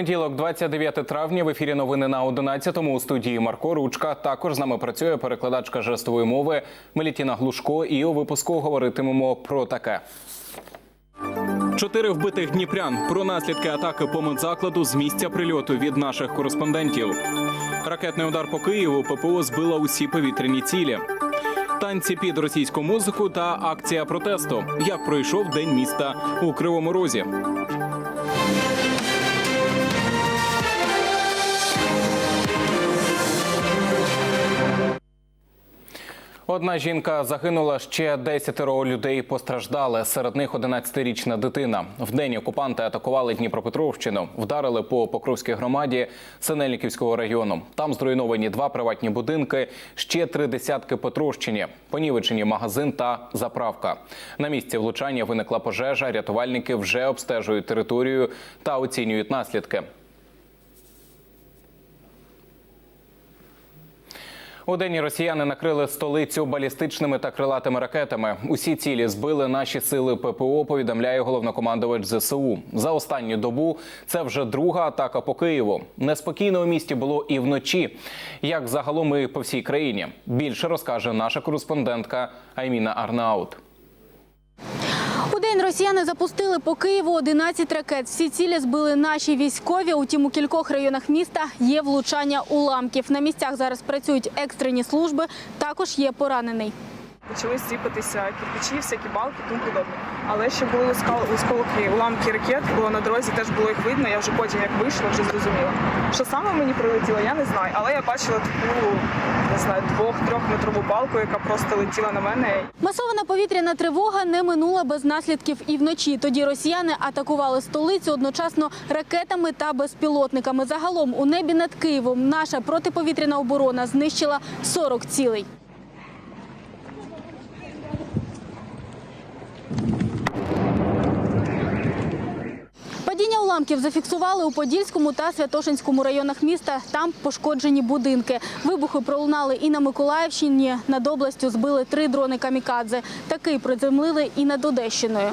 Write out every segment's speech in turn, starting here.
Понеділок, 29 травня, в ефірі новини на 11-му у студії Марко Ручка. Також з нами працює перекладачка жестової мови Мелітіна Глушко. І у випуску говоритимемо про таке. Чотири вбитих дніпрян про наслідки атаки по медзакладу з місця прильоту від наших кореспондентів. Ракетний удар по Києву ППО збила усі повітряні цілі. Танці під російську музику та акція протесту. Як пройшов день міста у Кривому Розі. Одна жінка загинула, ще десятеро людей постраждали. Серед них 11-річна дитина. Вдень окупанти атакували Дніпропетровщину, вдарили по Покровській громаді Синельниківського району. Там зруйновані два приватні будинки, ще три десятки потрощені, понівечені магазин та заправка. На місці влучання виникла пожежа. Рятувальники вже обстежують територію та оцінюють наслідки. У день росіяни накрили столицю балістичними та крилатими ракетами. Усі цілі збили наші сили ППО. Повідомляє головнокомандувач ЗСУ. За останню добу це вже друга атака по Києву. Неспокійно у місті було і вночі, як загалом і по всій країні. Більше розкаже наша кореспондентка Айміна Арнаут. У день росіяни запустили по Києву 11 ракет. Всі цілі збили наші військові. Утім, у кількох районах міста є влучання уламків. На місцях зараз працюють екстрені служби. Також є поранений. Почали сипатися кирпичі, всякі балки, тому подобне. Але ще були осколки, уламки ракет, було на дорозі, теж було їх видно. Я вже потім, як вийшла, вже зрозуміла. Що саме мені прилетіло, я не знаю. Але я бачила таку, не знаю, двох-трьох метрову балку, яка просто летіла на мене. Масована повітряна тривога не минула без наслідків і вночі. Тоді росіяни атакували столицю одночасно ракетами та безпілотниками. Загалом у небі над Києвом наша протиповітряна оборона знищила 40 цілей. Уламків зафіксували у Подільському та Святошинському районах міста. Там пошкоджені будинки. Вибухи пролунали і на Миколаївщині. Над областю збили три дрони камікадзе. Такий приземлили і над Одещиною.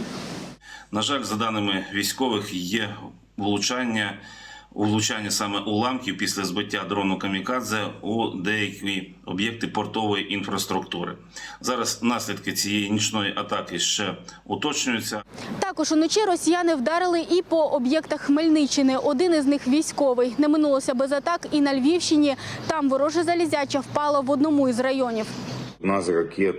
На жаль, за даними військових, є влучання, влучання саме уламків після збиття дрону Камікадзе у деякі об'єкти портової інфраструктури. Зараз наслідки цієї нічної атаки ще уточнюються. Також уночі росіяни вдарили і по об'єктах Хмельниччини. Один із них військовий. Не минулося без атак і на Львівщині. Там вороже залізяча впало в одному із районів. Одна з ракет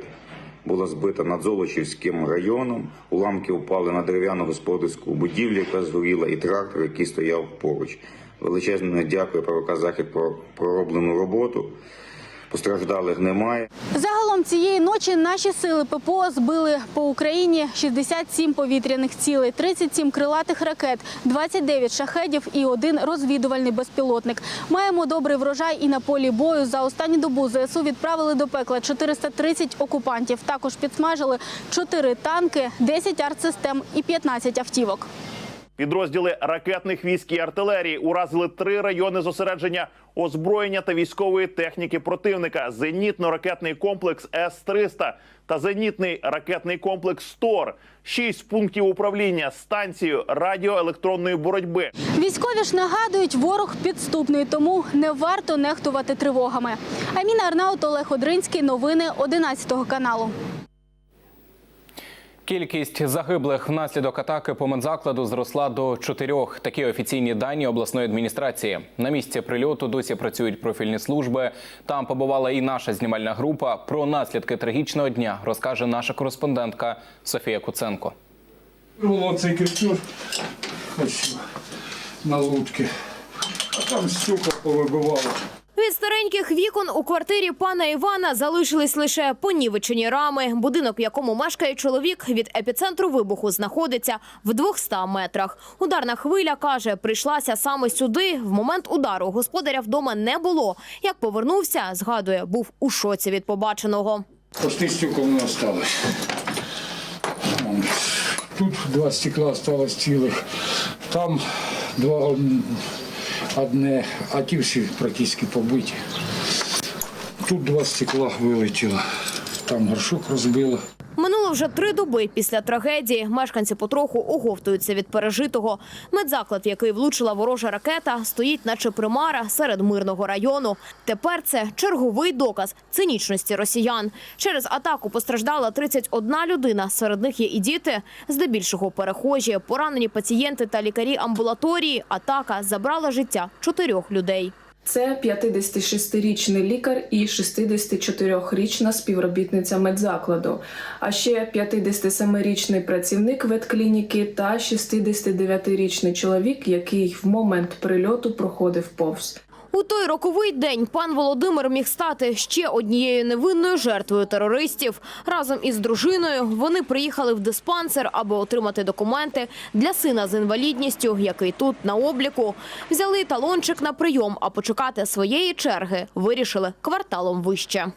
була збита над Золочівським районом. Уламки впали на дерев'яну господарську будівлю, яка згоріла, і трактор, який стояв поруч. Величезне дякую ПВК Захід про пророблену роботу. Постраждалих немає. Загалом цієї ночі наші сили ППО збили по Україні 67 повітряних цілей, 37 крилатих ракет, 29 шахедів і один розвідувальний безпілотник. Маємо добрий врожай і на полі бою. За останню добу ЗСУ відправили до пекла 430 окупантів. Також підсмажили 4 танки, 10 артсистем і 15 автівок. Підрозділи ракетних військ і артилерії уразили три райони зосередження озброєння та військової техніки противника: зенітно-ракетний комплекс С-300 та зенітний ракетний комплекс СТОР, шість пунктів управління, станцію радіоелектронної боротьби. Військові ж нагадують, ворог підступний, тому не варто нехтувати тривогами. Аміна Арнаут, Олег Одринський. Новини 11 каналу. Кількість загиблих внаслідок атаки по медзакладу зросла до чотирьох. Такі офіційні дані обласної адміністрації. На місці прильоту досі працюють профільні служби. Там побувала і наша знімальна група. Про наслідки трагічного дня розкаже наша кореспондентка Софія Куценко. Було цей костюр на лутки, а там стекла повибивало. Від стареньких вікон у квартирі пана Івана залишились лише понівечені рами. Будинок, в якому мешкає чоловік, від епіцентру вибуху знаходиться в 200 метрах. Ударна хвиля каже, прийшлася саме сюди. В момент удару господаря вдома не було. Як повернувся, згадує, був у шоці від побаченого. Почти стекол не осталось. Тут два стекла осталось цілих, там два одне, а ті всі практично побиті. Тут два стекла вилетіло, там горшок розбило. Минуло вже три доби після трагедії. Мешканці потроху оговтуються від пережитого. Медзаклад, який влучила ворожа ракета, стоїть наче примара серед мирного району. Тепер це черговий доказ цинічності росіян. Через атаку постраждала 31 людина. Серед них є і діти, здебільшого перехожі, поранені пацієнти та лікарі амбулаторії. Атака забрала життя чотирьох людей. Це 56-річний лікар і 64-річна співробітниця медзакладу, а ще 57-річний працівник ветклініки та 69-річний чоловік, який в момент прильоту проходив повз. У той роковий день пан Володимир міг стати ще однією невинною жертвою терористів. Разом із дружиною вони приїхали в диспансер, аби отримати документи для сина з інвалідністю, який тут на обліку. Взяли талончик на прийом, а почекати своєї черги вирішили кварталом вище.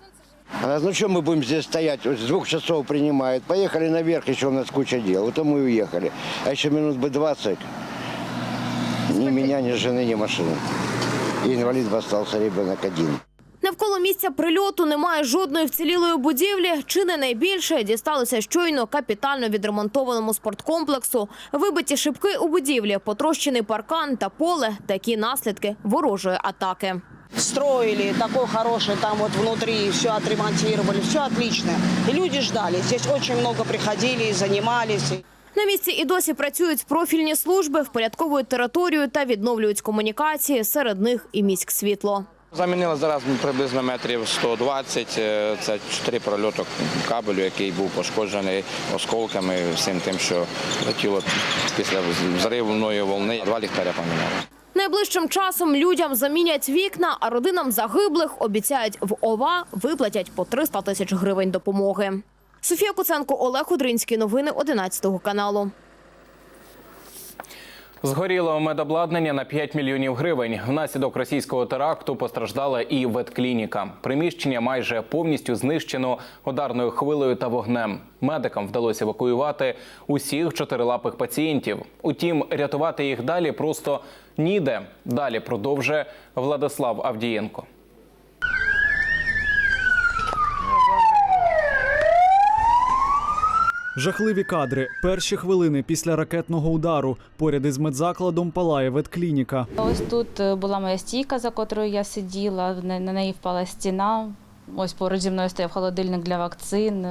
А ну что мы будем здесь стоять? Вот С двух часов принимают. Поехали наверх, еще у нас куча дел. Вот и мы уехали. А еще минут бы 20. Ни меня, ни жены, ни машины. И инвалид остался ребенок один. Навколо місця прильоту немає жодної вцілілої будівлі. Чи не найбільше дісталося щойно капітально відремонтованому спорткомплексу. Вибиті шибки у будівлі, потрощений паркан та поле – такі наслідки ворожої атаки. строили, такой хороший, там вот внутри все отремонтировали, все отлично. И люди ждали. Здесь очень много приходили и занимались. На місці і досі працюють профільні служби, впорядковують територію та відновлюють комунікації. Серед них і міськсвітло. Замінили зараз приблизно метрів 120. е, Це чотири прольоти кабелю, який був пошкоджений осколками, всім тим, що летіло після взривної волни. Два ліхтаря поміняли. Найближчим часом людям замінять вікна, а родинам загиблих обіцяють в ОВА виплатять по 300 тисяч гривень допомоги. Софія Куценко, Олег Удринський. Новини 11 каналу. Згоріло медобладнання на 5 мільйонів гривень. Внаслідок російського теракту постраждала і ветклініка. Приміщення майже повністю знищено ударною хвилею та вогнем. Медикам вдалося евакуювати усіх чотирилапих пацієнтів. Утім, рятувати їх далі просто ніде. Далі продовжує Владислав Авдієнко. Жахливі кадри. Перші хвилини після ракетного удару. Поряд із медзакладом палає ветклініка. Ось тут е, була моя стійка, за котрою я сиділа. На неї впала стіна. Ось поруч зі мною стояв холодильник для вакцин,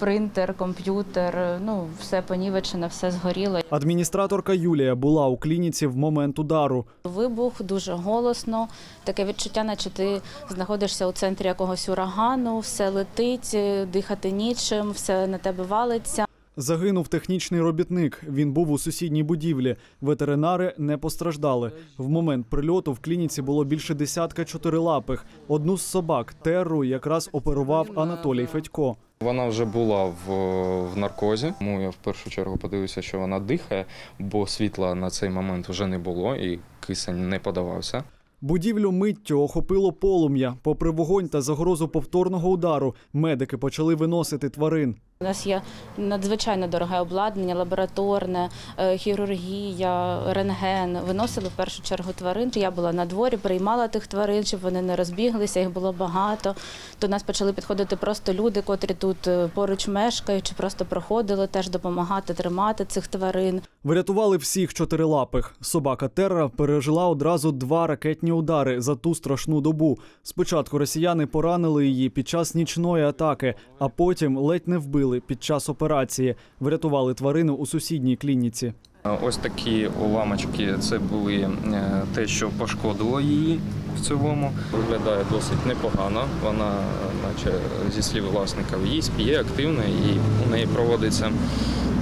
принтер, комп'ютер. Ну, все понівечено, все згоріло. Адміністраторка Юлія була у клініці в момент удару. Вибух дуже голосно. Таке відчуття, наче ти знаходишся у центрі якогось урагану, все летить, дихати нічим, все на тебе валиться. Загинув технічний робітник. Він був у сусідній будівлі. Ветеринари не постраждали. В момент прильоту в клініці було більше десятка чотирилапих. Одну з собак терру якраз оперував Анатолій Федько. Вона вже була в, в наркозі. Тому я в першу чергу подивився, що вона дихає, бо світла на цей момент вже не було і кисень не подавався. Будівлю миттю охопило полум'я. Попри вогонь та загрозу повторного удару, медики почали виносити тварин. У нас є надзвичайно дороге обладнання, лабораторне, е, хірургія, рентген. Виносили в першу чергу тварин. Я була на дворі, приймала тих тварин, щоб вони не розбіглися, їх було багато. До нас почали підходити просто люди, котрі тут е, поруч мешкають, чи просто проходили теж допомагати тримати цих тварин. Врятували всіх чотирилапих. Собака Терра пережила одразу два ракетні удари за ту страшну добу. Спочатку росіяни поранили її під час нічної атаки, а потім ледь не вбили під час операції. Врятували тварину у сусідній клініці. Ось такі уламочки це були е, те, що пошкодило її в цілому. Виглядає досить непогано. Вона, е, наче зі слів власника, їсть п'є активно і у неї проводиться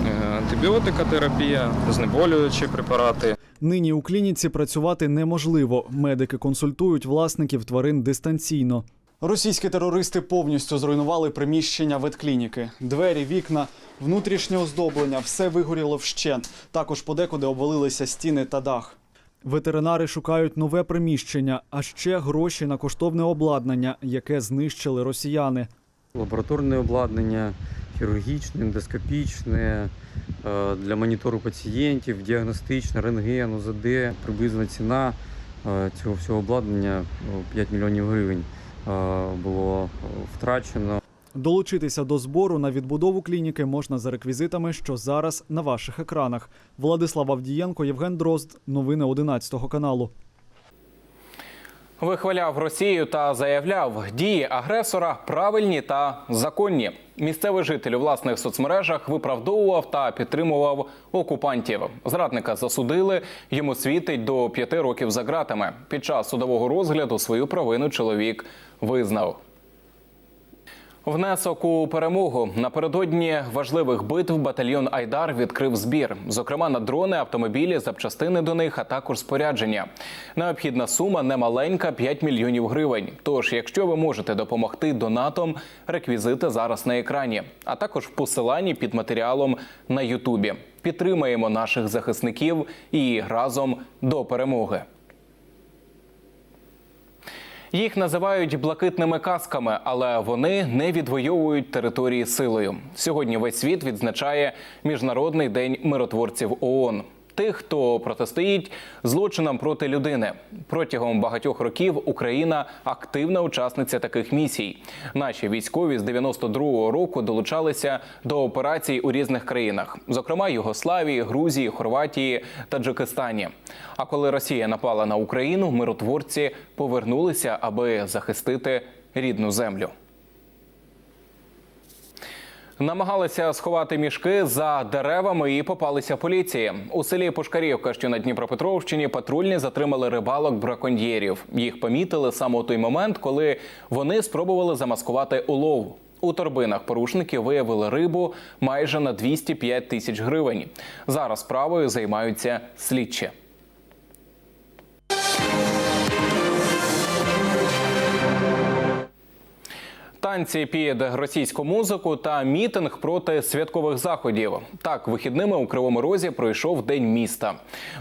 е, антибіотикотерапія, знеболюючі препарати. Нині у клініці працювати неможливо. Медики консультують власників тварин дистанційно. Російські терористи повністю зруйнували приміщення ветклініки. Двері, вікна, внутрішнє оздоблення все вигоріло вщент. Також подекуди обвалилися стіни та дах. Ветеринари шукають нове приміщення, а ще гроші на коштовне обладнання, яке знищили росіяни. Лабораторне обладнання, хірургічне, ендоскопічне, е, для монітору пацієнтів, діагностичне, рентген, УЗД. Приблизна ціна е, цього всього обладнання 5 мільйонів гривень було е, втрачено. Долучитися до збору на відбудову клініки можна за реквізитами, що зараз на ваших екранах. Владислав Авдієнко, Євген Дрозд. Новини 11 каналу. Вихваляв Росію та заявляв, дії агресора правильні та законні. Місцевий житель у власних соцмережах виправдовував та підтримував окупантів. Зрадника засудили. Йому світить до п'яти років за ґратами. Під час судового розгляду свою провину чоловік визнав. Внесок у перемогу напередодні важливих битв батальйон Айдар відкрив збір, зокрема на дрони, автомобілі, запчастини до них, а також спорядження. Необхідна сума немаленька 5 мільйонів гривень. Тож, якщо ви можете допомогти донатом, реквізити зараз на екрані, а також в посиланні під матеріалом на Ютубі. Підтримаємо наших захисників і разом до перемоги. Їх називають блакитними касками, але вони не відвоюють території силою. Сьогодні весь світ відзначає Міжнародний день миротворців ООН. Тих, хто протистоїть злочинам проти людини протягом багатьох років Україна активна учасниця таких місій. Наші військові з 92-го року долучалися до операцій у різних країнах, зокрема Югославії, Грузії, Хорватії, Таджикистані. А коли Росія напала на Україну, миротворці повернулися, аби захистити рідну землю. Намагалися сховати мішки за деревами і попалися поліції. У селі Пушкарівка, що на Дніпропетровщині, патрульні затримали рибалок браконьєрів. Їх помітили саме у той момент, коли вони спробували замаскувати улов. У торбинах порушники виявили рибу майже на 205 тисяч гривень. Зараз справою займаються слідчі. Танці під російську музику та мітинг проти святкових заходів. Так, вихідними у Кривому Розі пройшов день міста.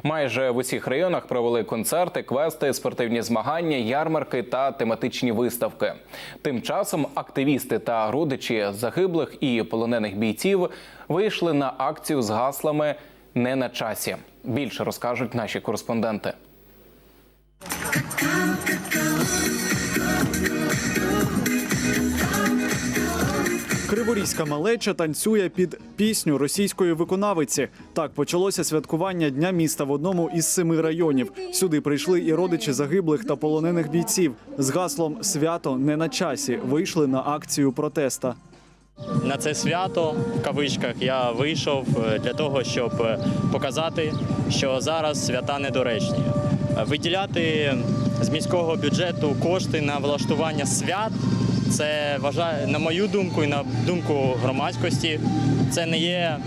Майже в усіх районах провели концерти, квести, спортивні змагання, ярмарки та тематичні виставки. Тим часом активісти та родичі загиблих і полонених бійців вийшли на акцію з гаслами не на часі. Більше розкажуть наші кореспонденти. Криворізька малеча танцює під пісню російської виконавиці. Так почалося святкування дня міста в одному із семи районів. Сюди прийшли і родичі загиблих та полонених бійців. З гаслом Свято не на часі вийшли на акцію протеста. На це свято в кавичках я вийшов е, для того, щоб е, показати, що зараз свята недоречні. Е, Виділяти з міського бюджету кошти на влаштування свят. Це вважає, на мою думку і на думку громадськості, це не є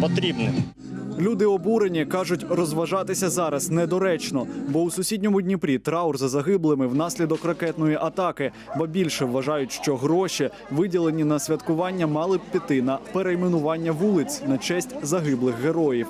потрібним. Люди обурені кажуть, розважатися зараз недоречно, бо у сусідньому Дніпрі траур за загиблими внаслідок ракетної атаки. Бо більше вважають, що гроші, виділені на святкування, мали б піти на перейменування вулиць на честь загиблих героїв.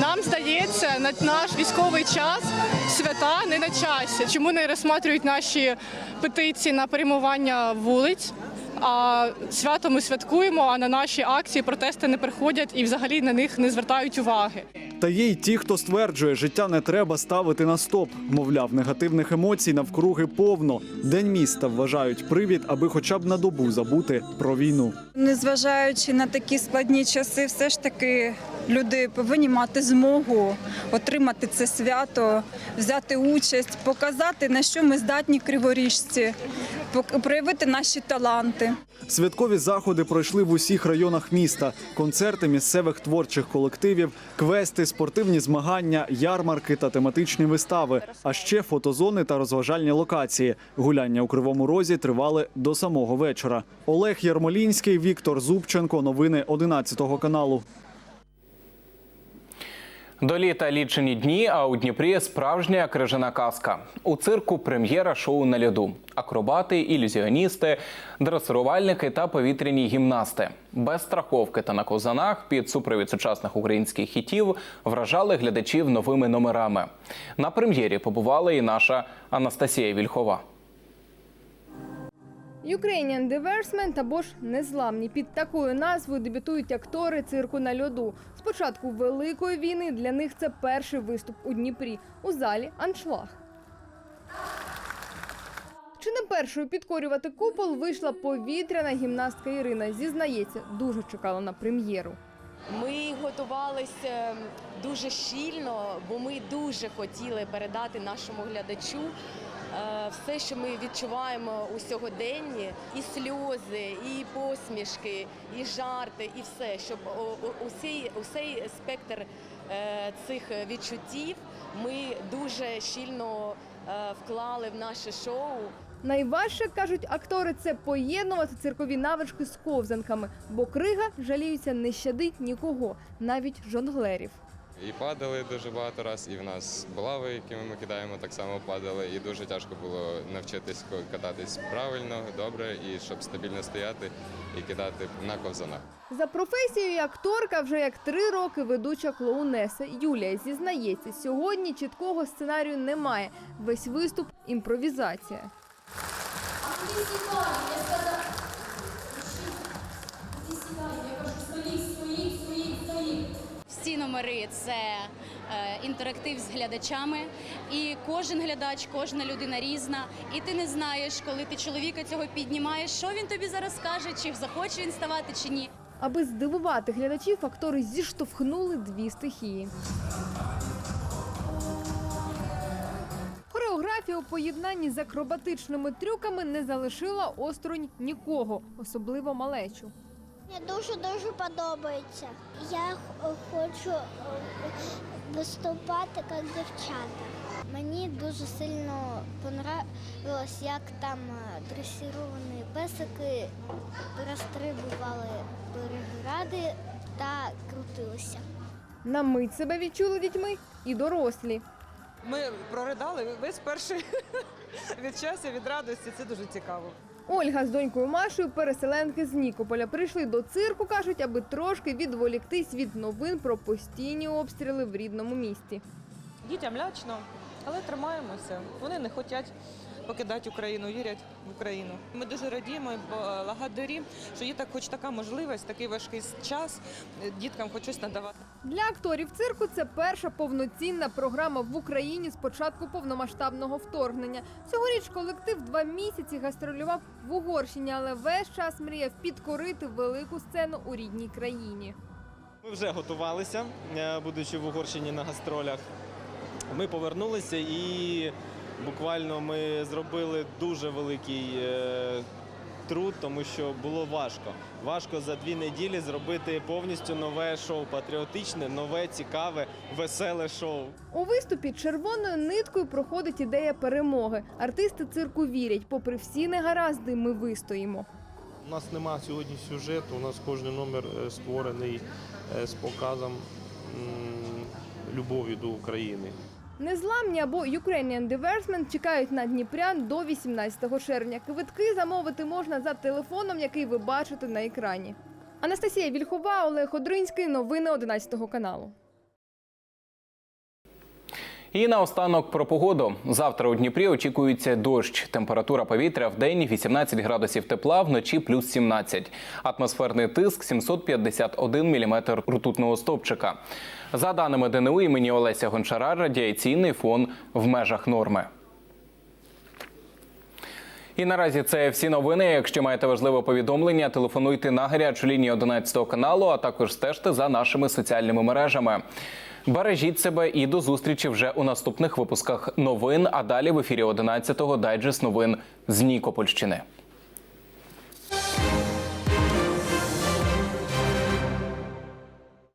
Нам здається, на наш військовий час свята не на часі. Чому не розсматривають наші петиції на перейменування вулиць? А свято ми святкуємо, а на наші акції протести не приходять і взагалі на них не звертають уваги. Та є й ті, хто стверджує, життя не треба ставити на стоп. Мовляв, негативних емоцій навкруги повно. День міста вважають привід, аби хоча б на добу забути про війну. Незважаючи на такі складні часи, все ж таки люди повинні мати змогу отримати це свято, взяти участь, показати на що ми здатні криворіжці, проявити наші таланти. Святкові заходи пройшли в усіх районах міста: концерти місцевих творчих колективів, квести, спортивні змагання, ярмарки та тематичні вистави, а ще фотозони та розважальні локації. Гуляння у кривому розі тривали до самого вечора. Олег Ярмолінський, Віктор Зубченко. Новини 11 каналу. До літа лічені дні, а у Дніпрі справжня крижана казка. У цирку прем'єра шоу на льоду. Акробати, ілюзіоністи, дресирувальники та повітряні гімнасти. Без страховки та на козанах під супровід сучасних українських хітів вражали глядачів новими номерами. На прем'єрі побувала і наша Анастасія Вільхова. Ukrainian Diversment або ж незламні під такою назвою дебютують актори цирку на льоду. З початку великої війни для них це перший виступ у Дніпрі у залі Аншлаг. Чи не першою підкорювати купол вийшла повітряна гімнастка Ірина. Зізнається, дуже чекала на прем'єру. Ми готувалися дуже щільно, бо ми дуже хотіли передати нашому глядачу все, що ми відчуваємо у сьогоденні, і сльози, і посмішки, і жарти, і все, щоб о- усей спектр е, цих відчуттів ми дуже щільно е, вклали в наше шоу. Найважче кажуть актори це поєднувати циркові навички з ковзанками, бо крига жаліються не щадить нікого, навіть жонглерів. І падали дуже багато разів, і в нас булави, якими ми кидаємо, так само падали. І дуже тяжко було навчитись кататись правильно, добре, і щоб стабільно стояти і кидати на ковзанах. За професією акторка вже як три роки ведуча клоунеса. Юлія зізнається, сьогодні чіткого сценарію немає. Весь виступ імпровізація. Всі номери це е, інтерактив з глядачами, і кожен глядач, кожна людина різна. І ти не знаєш, коли ти чоловіка цього піднімаєш, що він тобі зараз скаже, чи захоче він ставати, чи ні. Аби здивувати глядачів, актори зіштовхнули дві стихії. Хореографія у поєднанні з акробатичними трюками не залишила осторонь нікого, особливо малечу. Мені дуже дуже подобається. Я хочу е, виступати як дівчата. Мені дуже сильно понравилось, як там е, дресировані песики перестрибували перегради та крутилися. На мить себе відчули дітьми і дорослі. Ми проридали весь перший від щастя, від радості. Це дуже цікаво. Ольга з донькою Машею, переселенки з Нікополя, прийшли до цирку, кажуть, аби трошки відволіктись від новин про постійні обстріли в рідному місті. Дітям лячно, але тримаємося. Вони не хочуть покидати Україну, вірять в Україну. Ми дуже радіємо, і благодарі, що є так, хоч така можливість, такий важкий час діткам хоч щось надавати. Для акторів цирку це перша повноцінна програма в Україні з початку повномасштабного вторгнення. Цьогоріч колектив два місяці гастролював в Угорщині, але весь час мріяв підкорити велику сцену у рідній країні. Ми вже готувалися, е, будучи в Угорщині на гастролях. Ми повернулися і буквально ми зробили дуже великий е, труд, тому що було важко. Важко за дві неділі зробити повністю нове шоу, патріотичне, нове, цікаве, веселе шоу. У виступі червоною ниткою проходить ідея перемоги. Артисти цирку вірять, попри всі негаразди, ми вистоїмо. У нас нема сьогодні сюжету, у нас кожен номер е, створений е, з показом любові до України. Незламні або Ukrainian Diversment чекають на Дніпрян до 18 червня. Квитки замовити можна за телефоном, який ви бачите на екрані. Анастасія Вільхова, Олег Одринський. Новини 11 каналу. І наостанок про погоду. Завтра у Дніпрі очікується дощ. Температура повітря в день 18 градусів тепла, вночі плюс 17. Атмосферний тиск 751 міліметр ртутного стовпчика. За даними ДНУ імені Олеся Гончара, радіаційний фон в межах норми. І наразі це всі новини. Якщо маєте важливе повідомлення, телефонуйте на гарячу лінію 11 каналу, а також стежте за нашими соціальними мережами. Бережіть себе і до зустрічі вже у наступних випусках новин. А далі в ефірі 11-го дайджест новин з Нікопольщини.